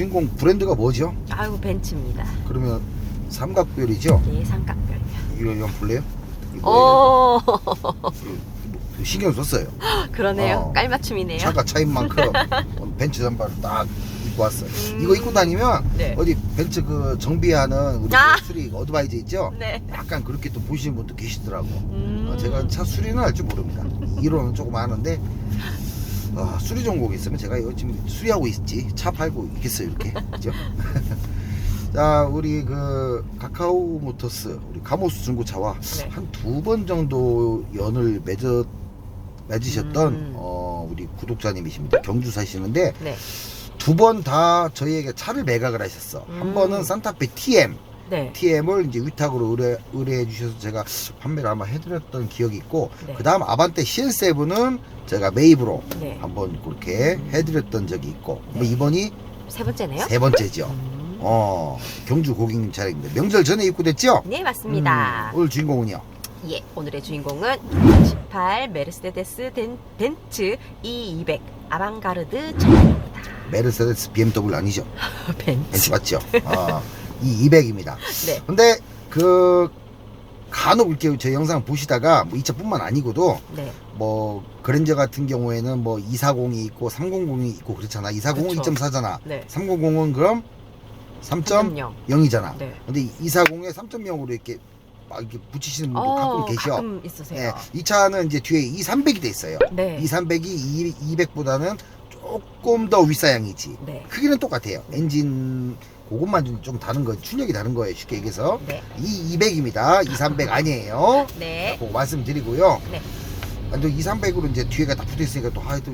주인공 브랜드가 뭐죠? 아이고 벤츠입니다. 그러면 삼각별이죠? 예, 삼각별이요. 이거 볼래요? 이거 뭐예요? 오, 이거 신경 썼어요. 그러네요. 어. 깔맞춤이네요. 차가 차인 만큼 벤츠 잠바를 딱 입고 왔어요. 음. 이거 입고 다니면 네. 어디 벤츠 그 정비하는 우리 아. 그 수리 어드바이저 있죠? 네. 약간 그렇게 또 보시는 분도 계시더라고. 음. 어, 제가 차 수리는 할 줄 모릅니다. 이론은 조금 아는데 어, 수리 전공이 있으면 제가 이거 지금 수리하고 있지 차 팔고 있겠어요 이렇게 그죠? 자 우리 그 카카오 모터스 우리 카모스 중고차와 네. 한 두 번 정도 연을 맺어 맺으셨던 음. 어, 우리 구독자님이십니다. 경주 사시는데 네. 두 번 다 저희에게 차를 매각을 하셨어. 한 음. 번은 산타페 TM 네. TM을 이제 위탁으로 의뢰, 의뢰해 주셔서 제가 판매를 아마 해드렸던 기억이 있고 네. 그 다음 아반떼 CL7은 제가 매입으로 네. 한번 그렇게 음. 해드렸던 적이 있고 뭐 네. 이번이 세 번째네요. 세 번째죠. 음. 어 경주 고객님 차량입니다. 명절 전에 입고됐죠? 네, 맞습니다. 음, 오늘 주인공은요. 예, 오늘의 주인공은 2018 메르세데스 덴, 벤츠 E200 아방가르드 차량입니다. 메르세데스 BMW 아니죠? 벤츠. 벤츠 맞죠? 아, 이 200입니다. 네. 근데 그 간혹 이렇게 제 영상 보시다가 뭐 이 차뿐만 아니고도 네. 뭐 그랜저 같은 경우에는 뭐 240이 있고 300이 있고 그렇잖아. 240은 그쵸. 2.4잖아. 네. 390은 그럼 3.0. 3.0이잖아. 네. 근데 240에 3.0으로 이렇게 막 이렇게 붙이시는 분도 가끔 계셔. 어, 가끔 있으세요. 예, 이 차는 이제 뒤에 2300이 돼 있어요. 네. 2300이 200보다는 조금 더 윗사양이지. 네. 크기는 똑같아요. 엔진 그것만 좀- 좀 다른 거, 출력이 다른 거예요. 쉽게 얘기해서. 네. 이 200입니다. 2300 아니에요. 네. 그거 말씀드리고요. 네. 아, 또 2300으로 이제 뒤에가 다 붙어 있으니까 또, 아, 또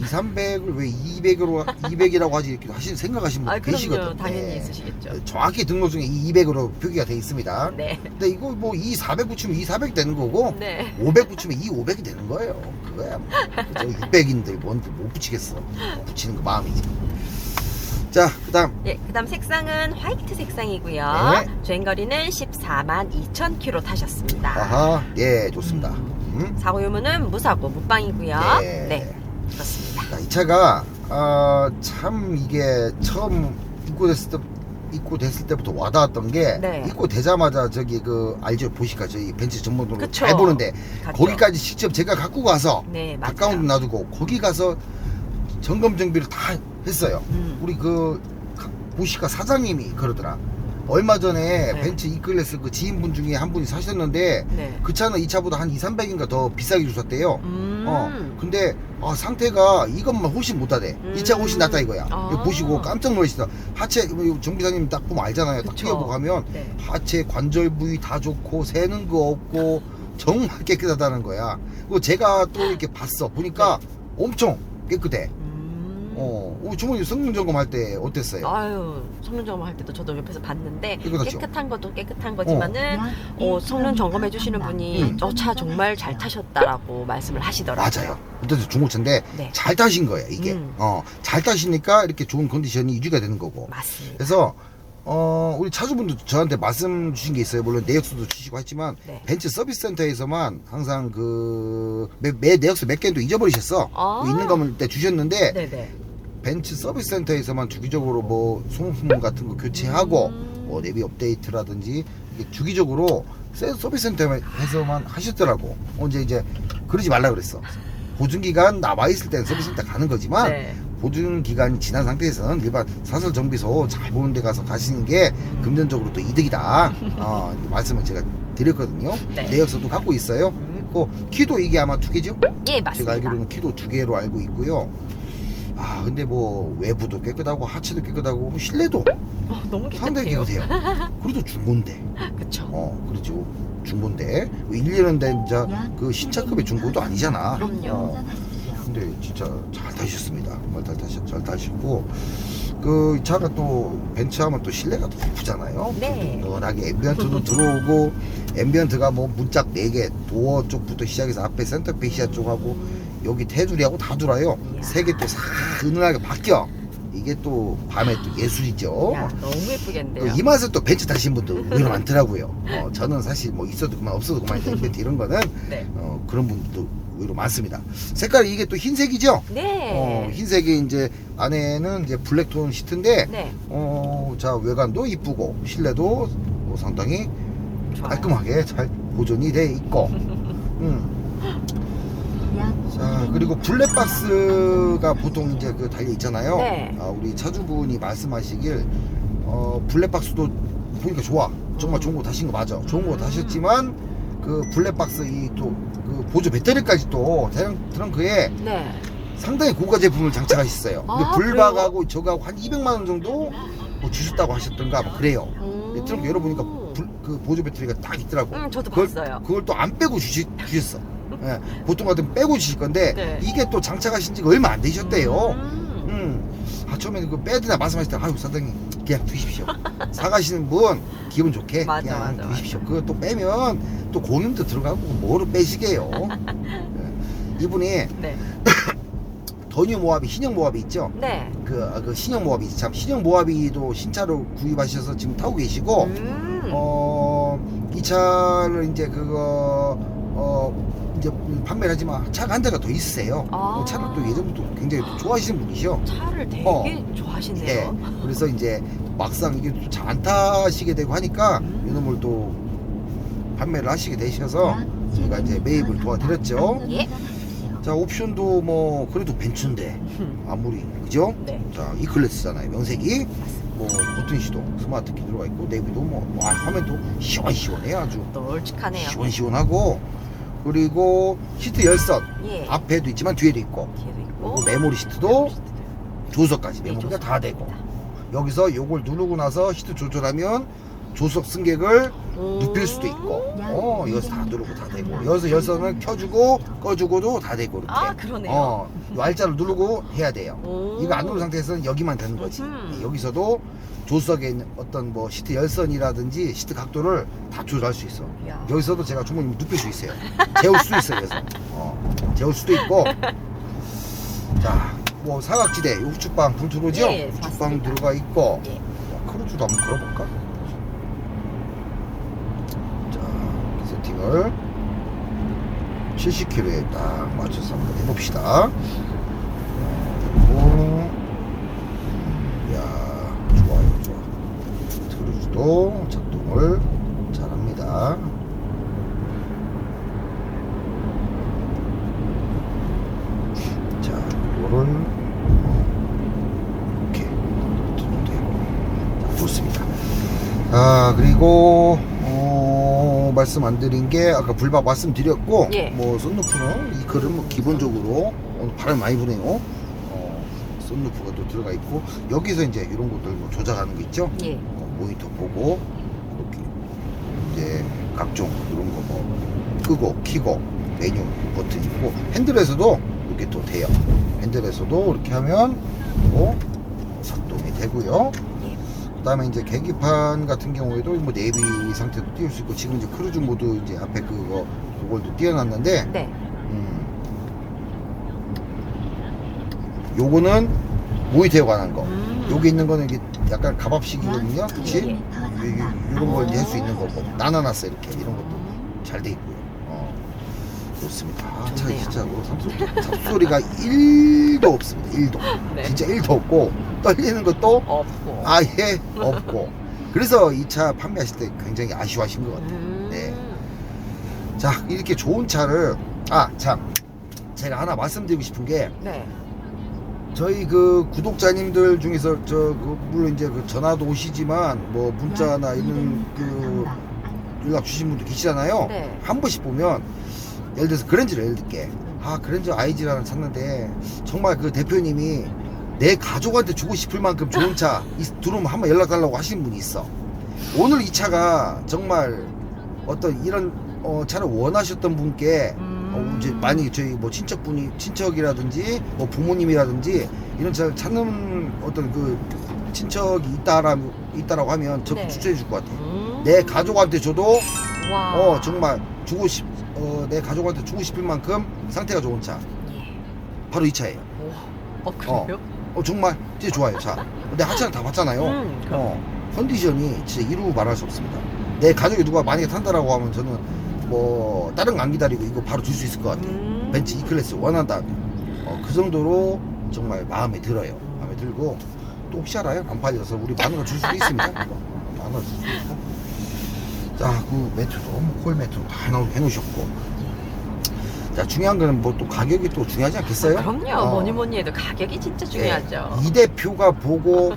2300을 왜 200으로, 200이라고 하지 이렇게 하시는, 생각하시는 분 아, 계시거든요. 그럼요. 당연히 예. 있으시겠죠. 정확히 등록증에 200으로 표기가 돼 있습니다. 네. 근데 이거 뭐 2,400 붙이면 2,400 되는 거고, 네. 500 붙이면 2,500이 되는 거예요. 그거야. 뭐. 그죠? 600인데 뭔못 붙이겠어. 붙이는 거 마음이지. 자, 그 다음. 예, 그다음 색상은 화이트 색상이고요. 네. 주행거리는 14만 2천 킬로 타셨습니다. 아하, 예, 좋습니다. 음. 사고 유무는 무사고 무빵이고요. 네. 네, 그렇습니다. 자, 이 차가 아, 참 이게 처음 입고됐을 때 입고됐을 때부터 와닿았던 게 네. 입고되자마자 저기 그 알죠 보시까 저희 벤츠 전문으로 그쵸. 잘 보는데 갔죠? 거기까지 직접 제가 갖고 가서 네, 맞아요. 가까운 데 놔두고 거기 가서 점검 정비를 다 했어요. 음. 우리 그 가- 보시카 사장님이 그러더라. 얼마 전에 네. 벤츠 이클래스 그 지인분 중에 한 분이 사셨는데 네. 그 차는 이 차보다 한 2, 300인가 더 비싸게 주셨대요. 음. 어, 근데 아, 상태가 이것만 훨씬 못하대. 이 차가 훨씬 낫다 이거야. 아. 이거 보시고 깜짝 놀라시다. 하체 뭐 정비사님 딱 보면 알잖아요. 딱 그쵸. 뛰어보고 가면 네. 하체 관절 부위 다 좋고 새는 거 없고 정말 깨끗하다는 거야. 그리고 제가 또 이렇게 봤어. 보니까 엄청 깨끗해. 음. 어, 어, 주머니 성능 점검할 때 어땠어요? 아유, 성능 점검 할 때도 저도 옆에서 봤는데 깨끗하죠? 깨끗한 것도 깨끗한 거지만은 어, 성능 점검해 주시는 분이 음. 저 차 정말 잘 타셨다라고 말씀을 하시더라고요. 맞아요. 근데 중고차인데 네. 잘 타신 거예요, 이게. 음. 어, 잘 타시니까 이렇게 좋은 컨디션이 유지가 되는 거고. 맞습니다. 그래서 어 우리 차주분도 저한테 말씀 주신 게 있어요. 물론 내역서도 주시고 했지만 네. 벤츠 서비스 센터에서만 항상 그매 내역서 몇 개는 또 잊어버리셨어. 아. 그 있는 거면 때 주셨는데 네네. 벤츠 서비스 센터에서만 주기적으로 뭐 소모품 같은 거 교체하고 음. 뭐 내비 업데이트라든지 이게 주기적으로 세- 서비스 센터에서만 하셨더라고. 언제 이제 그러지 말라 그랬어. 보증 기간 남아 있을 때는 서비스 센터 가는 거지만 네. 보증 기간이 지난 상태에서는 일반 사설 정비소 잘 보는 데 가서 가시는 게 금전적으로 또 이득이다. 어, 말씀을 제가 드렸거든요. 네. 내역서도 갖고 있어요. 음. 그 키도 이게 아마 두 개죠? 예, 맞습니다. 제가 알기로는 키도 두 개로 알고 있고요. 아 근데 뭐 외부도 깨끗하고 하체도 깨끗하고 뭐 실내도 어, 너무 상당히 깨끗해요. 깨끗해요. 그래도 중고인데, 그쵸. 어 그렇죠. 중고인데 1, 2년 된 이제 그 신차급의 중고도 아니잖아. 그럼요. 어, 근데 진짜 잘 타셨습니다. 정말 잘 타셨, 잘 타시고 그 차가 또 벤츠하면 또 실내가 또 예쁘잖아요. 네. 워낙에 앰비언트도 들어오고 앰비언트가 뭐 문짝 4개 도어 쪽부터 시작해서 앞에 센터페시아 쪽하고 여기 테두리하고 다 돌아요. 개또싹 은은하게 바뀌어. 이게 또 밤에 또 예술이죠. 야, 너무 또 예쁘겠는데요. 이 맛을 또 벤츠 타신 분들 의외로 많더라고요. 어, 저는 사실 뭐 있어도 그만 없어도 그만 앰비언트 이런 거는 네. 어, 그런 분들도 의외로 많습니다. 색깔이 이게 또 흰색이죠? 네. 어, 흰색이 이제 안에는 이제 블랙톤 시트인데 네. 어, 자 외관도 이쁘고 실내도 뭐 상당히 좋아요. 깔끔하게 잘 보존이 돼 있고. 음. 자 그리고 블랙박스가 보통 이제 그 달려 있잖아요. 네. 아, 우리 차주분이 말씀하시길 어, 블랙박스도 보니까 좋아. 정말 좋은 거 다신 거 맞아. 좋은 거 음. 다셨지만 그 블랙박스 이 또 그 보조 배터리까지 또 트렁- 트렁크에 네. 상당히 고가 제품을 장착하셨어요. 근데 아, 불박하고 저거하고 한 200만 원 정도 뭐 주셨다고 하셨던가 뭐 그래요. 음. 근데 트렁크 열어보니까 불- 그 보조 배터리가 딱 있더라고. 음, 저도 그걸, 봤어요. 그걸 또 안 빼고 주시, 주셨어. 예, 보통 같으면 빼고 주실 건데 네. 이게 또 장착하신 지가 얼마 안 되셨대요. 음. 음. 아, 처음에는 그 빼드나 말씀하실 때 아유 사장님 그냥 두십시오. 사가시는 분 기분 좋게 맞아, 그냥 맞아, 두십시오. 그거 또 빼면 또 고민도 들어가고 뭐로 빼시게요. 예. 이분이 네. 더뉴 모하비 신형 모하비 있죠? 네. 그, 아, 그 신형 모하비 참 신형 모하비도 신차로 구입하셔서 지금 타고 계시고 음. 어, 이 차를 이제 그거 어 이제 판매를 하지만 차가 한 대가 더 있으세요. 아. 차를 또 예전부터 굉장히 또 좋아하시는 분이셔. 차를 되게 어. 좋아하시네요. 예. 그래서 이제 막상 이게 또잘안 타시게 되고 하니까 음. 이놈을 또 판매를 하시게 되셔서 제가 이제 매입을 도와드렸죠. 예. 자 옵션도 뭐 그래도 벤츠인데 아무리 그죠? 네. 자 이 클래스잖아요 명색이 뭐 버튼 시동 스마트 키 들어가 있고 내비도 뭐 와, 화면도 시원시원해 아주 널찍하네요. 시원시원하고 그리고 시트 열선 예. 앞에도 있지만 뒤에도 있고 뒤에도 있고. 그리고 메모리 시트도 시트도. 조석까지 네, 메모리가 다 되고. 여기서 요걸 누르고 나서 시트 조절하면 조석 승객을 음. 눕힐 수도 있고 어 여기서 다 누르고 다 되고 여기서 열선을 켜주고 꺼주고도 다 되고 이렇게 아 그러네요. 어, 이 R자를 누르고 해야 돼요. 오. 이거 안 누른 상태에서는 여기만 되는 거지. 여기서도 조석에 있는 어떤 뭐 시트 열선이라든지 시트 각도를 다 조절할 수 있어. 이야. 여기서도 제가 주머니 눕힐 수 있어요. 재울 수 있어요. 그래서 어, 재울 수도 있고. 자, 뭐 사각지대 우측방 불 들어오죠? 예, 우측방 맞습니다. 들어가 있고. 예. 자, 크루즈도 한번 걸어볼까? 자, 이렇게 세팅을 70km에 딱 맞춰서 한번 해봅시다. 그리고 야 좋아요 좋아 트루즈도 작동을 잘합니다 자 이거를 이렇게 되고 자, 좋습니다 아 그리고 어, 말씀 안 드린 게 아까 불박 말씀드렸고 예. 뭐 썬루프는 이 글은 뭐 기본적으로 오늘 바람 많이 부네요 어, 썬루프가 또 들어가 있고 여기서 이제 이런 것들 뭐 조작하는 거 있죠 예. 어, 모니터 보고 이렇게 이제 각종 이런 거 뭐 끄고 키고 메뉴 버튼 있고 핸들에서도 이렇게 또 돼요 핸들에서도 이렇게 하면 또 작동이 되고요 예. 그다음에 이제 계기판 같은 경우에도 뭐 내비 상태도 띄울 수 있고 지금 이제 크루즈 모드 이제 앞에 그거 그걸도 띄워놨는데 네. 음, 요거는 모니터에 관한 거 음. 여기 있는 거는 이게 약간 가밥식이거든요 그치? 예, 예. 이런 걸 할 수 있는 거고 나눠놨어 이렇게 이런 것도 잘 돼 있고요 어, 좋습니다 아, 차 좋네요. 진짜 뭐 삼소- 잡소리가 1도 없습니다 1도 네. 진짜 1도 없고 떨리는 것도 없고. 아예 없고 그래서 이 차 판매하실 때 굉장히 아쉬워하신 것 같아요 음. 네. 자 이렇게 좋은 차를 아 참 제가 하나 말씀드리고 싶은 게 네. 저희 그 구독자님들 중에서 저 그 물론 이제 그 전화도 오시지만 뭐 문자나 이런 그 연락 주신 분도 계시잖아요. 네. 한 번씩 보면 예를 들어서 그랜저를 예를 들게 아 그랜저 아이지를 하나 샀는데 정말 그 대표님이 내 가족한테 주고 싶을 만큼 좋은 차 이- 들어오면 한번 연락 달라고 하시는 분이 있어. 오늘 이 차가 정말 어떤 이런 어, 차를 원하셨던 분께 어, 음. 이제 만약에 저희 뭐 친척분이 친척이라든지 뭐 부모님이라든지 이런 차를 찾는 어떤 그 친척이 있다라 있다라고 하면 적극 네. 추천해 줄 것 같아요. 음. 내 가족한테 줘도 와. 어 정말 주고 싶, 어, 내 가족한테 주고 싶을 만큼 상태가 좋은 차 예. 바로 이 차예요. 오. 어 그래요? 어 정말 진짜 좋아요 차. 근데 하차는 다 봤잖아요. 음. 그럼. 어 컨디션이 진짜 이루 말할 수 없습니다. 내 가족이 누가 만약에 탄다라고 하면 저는 뭐 다른 거 안 기다리고 이거 바로 줄 수 있을 것 같아요. 음. 벤츠 E클래스 원한다면 어, 그 정도로 정말 마음에 들어요. 마음에 들고 또 혹시 알아요? 안 팔려서 우리 만원줄 수도 있습니다. 만원 줄 수도 있고. 자, 그 매트도 뭐콜 매트로 다 넣어 해놓으셨고. 자, 중요한 거는 뭐 또 가격이 또 중요하지 않겠어요? 그럼요. 어. 뭐니 뭐니 해도 가격이 진짜 중요하죠. 이 대표가 보고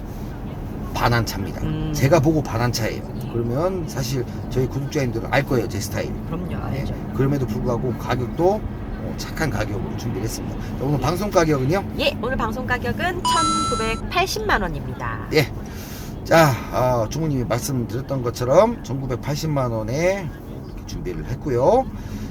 반한 차입니다. 음. 제가 보고 반한 차예요. 그러면 사실 저희 구독자님들은 알 거예요, 제 스타일. 그럼요. 네. 알죠. 그럼에도 불구하고 가격도 어, 착한 가격으로 준비를 했습니다. 자, 오늘 방송 가격은요? 예, 오늘 방송 가격은 1,980만 원입니다. 예. 자, 아, 주모님이 말씀드렸던 것처럼 1980만 원에 준비를 했고요.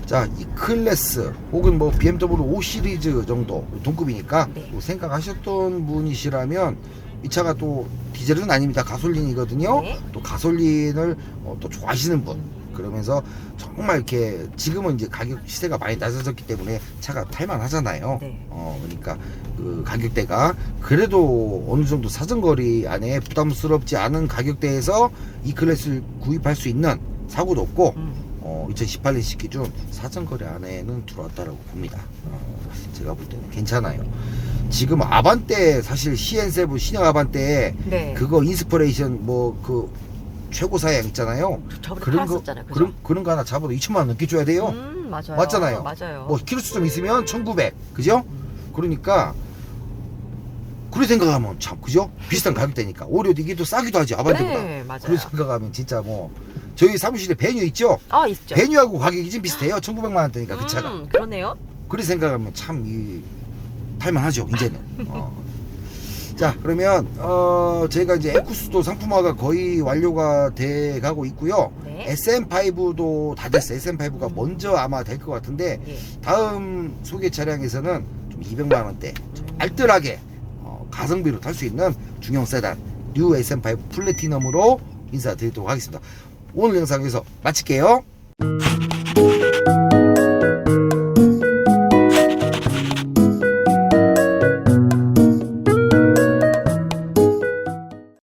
자, 이 클래스 혹은 뭐 BMW 5 시리즈 정도 동급이니까 네. 또 생각하셨던 분이시라면 이 차가 또 디젤은 아닙니다. 가솔린이거든요. 네. 또 가솔린을 어, 또 좋아하시는 분 그러면서 정말 이렇게 지금은 이제 가격 시세가 많이 낮아졌기 때문에 차가 탈만하잖아요. 네. 어 그러니까 그 가격대가 그래도 어느 정도 사정거리 안에 부담스럽지 않은 가격대에서 이 클래스를 구입할 수 있는 사고도 없고 음. 어 2018년식 기준 사정거리 안에는 들어왔다라고 봅니다. 어, 제가 볼 때는 괜찮아요. 지금 아반떼 사실 CN7 신형 아반떼 네. 그거 인스퍼레이션 뭐 그 최고 사양 있잖아요. 저번에 그런 거 팔았었잖아요. 그죠? 그런 그런 거 하나 잡아도 2천만 원 넘게 줘야 돼요. 음, 맞아요. 맞잖아요. 맞아요. 뭐 키로수 좀 있으면 1,900. 그죠? 음. 그러니까 그래 생각하면 참 그죠? 비슷한 가격대니까 오히려 이게 또 싸기도 하지 아반떼보다. 네, 맞아요. 그래 생각하면 진짜 뭐 저희 사무실에 베뉴 있죠? 아, 있죠. 베뉴하고 가격이 좀 비슷해요. 1,900만 원대니까 그 차가. 음, 그러네요. 그래 생각하면 참 이 탈만하죠 이제는. 어. 자 그러면 어 저희가 이제 에쿠스도 상품화가 거의 완료가 돼 가고 있고요. 네. SM5도 다 됐어. SM5가 먼저 아마 될 것 같은데 예. 다음 소개 차량에서는 좀 200만 원대 좀 알뜰하게 어, 가성비로 탈 수 있는 중형 세단 뉴 SM5 플래티넘으로 인사드리도록 하겠습니다. 오늘 영상 여기서 마칠게요.